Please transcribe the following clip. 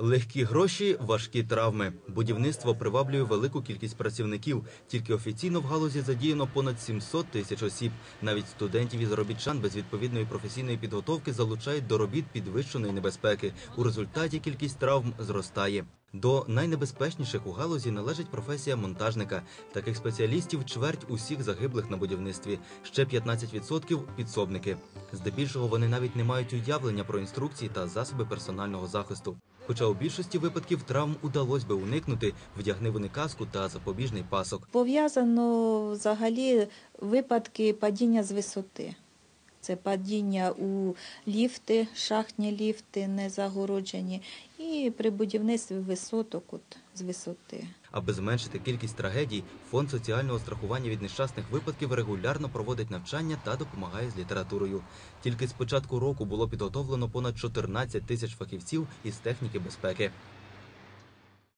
Легкі гроші, важкі травми. Будівництво приваблює велику кількість працівників. Тільки офіційно в галузі задіяно понад 700 тисяч осіб. Навіть студентів і заробітчан без відповідної професійної підготовки залучають до робіт підвищеної небезпеки. У результаті кількість травм зростає. До найнебезпечніших у галузі належить професія монтажника. Таких спеціалістів чверть усіх загиблих на будівництві. Ще 15% – підсобники. Здебільшого вони навіть не мають уявлення про інструкції та засоби персонального захисту. Хоча у більшості випадків травм удалось би уникнути, вдягни вони каску та запобіжний пасок. Пов'язано взагалі випадки падіння з висоти. Це падіння у ліфти, шахтні ліфти не загороджені, і при будівництві висоток от, з висоти. Аби зменшити кількість трагедій, фонд соціального страхування від нещасних випадків регулярно проводить навчання та допомагає з літературою. Тільки з початку року було підготовлено понад 14 тисяч фахівців із техніки безпеки.